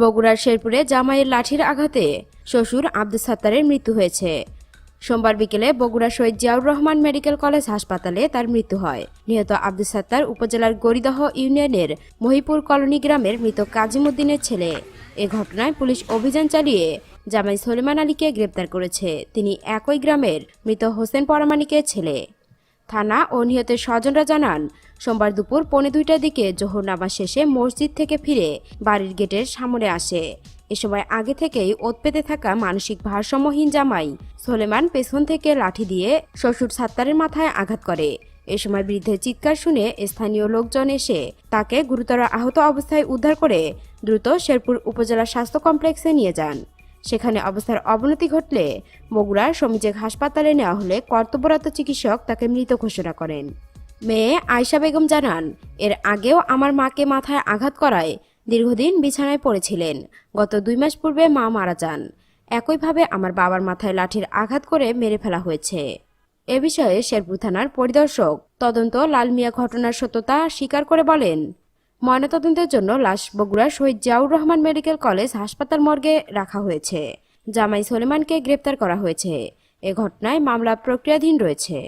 বগুড়ার শেরপুরে জামাইয়ের লাঠির আঘাতে শ্বশুর আব্দুল সাত্তারের মৃত্যু হয়েছে। সোমবার বিকেলে বগুড়া শহীদ জিয়াউর রহমান মেডিকেল কলেজ হাসপাতালে তার মৃত্যু হয়। নিহত আব্দুল সাত্তার উপজেলার গরিদহ ইউনিয়নের মহিপুর কলোনি গ্রামের মৃত কাজিমুদ্দিনের ছেলে। এ ঘটনায় পুলিশ অভিযান চালিয়ে জামাই সলিমান আলীকে গ্রেপ্তার করেছে। তিনি একই গ্রামের মৃত হোসেন পরামানিকের ছেলে। থানা ও নিহতের স্বজনরা জানান সোমবার দুপুর পৌনে দুইটার দিকে জোহর নামাজ শেষে মসজিদ থেকে ফিরে বাড়ির গেটের সামনে আসে। এ সময় আগে থেকেই ওত পেতে থাকা মানসিক ভারসাম্যহীন জামাই সোলেমান পেছন থেকে লাঠি দিয়ে শ্বশুর সাত্তারের মাথায় আঘাত করে। এ সময় বৃদ্ধের চিৎকার শুনে স্থানীয় লোকজন এসে তাকে গুরুতর আহত অবস্থায় উদ্ধার করে দ্রুত শেরপুর উপজেলা স্বাস্থ্য কমপ্লেক্সে নিয়ে যান। সেখানে অবস্থার অবনতি ঘটলে বগুড়ার সমীচেক হাসপাতালে নেওয়া হলে কর্তব্যরত চিকিৎসক তাকে মৃত ঘোষণা করেন। মেয়ে আয়শা বেগম জানান, এর আগেও আমার মাকে মাথায় আঘাত করায় দীর্ঘদিন বিছানায় পড়েছিলেন। গত দুই মাস পূর্বে মা মারা যান। একইভাবে আমার বাবার মাথায় লাঠির আঘাত করে মেরে ফেলা হয়েছে। এ বিষয়ে শেরপুর থানার পরিদর্শক তদন্ত লাল মিয়া ঘটনার সত্যতা স্বীকার করে বলেন, ময়নাতদন্তের জন্য লাশ বগুড়ার শহীদ জিয়াউর রহমান মেডিকেল কলেজ হাসপাতাল মর্গে রাখা হয়েছে। জামাই সলেমানকে গ্রেপ্তার করা হয়েছে। এ ঘটনায় মামলা প্রক্রিয়াধীন রয়েছে।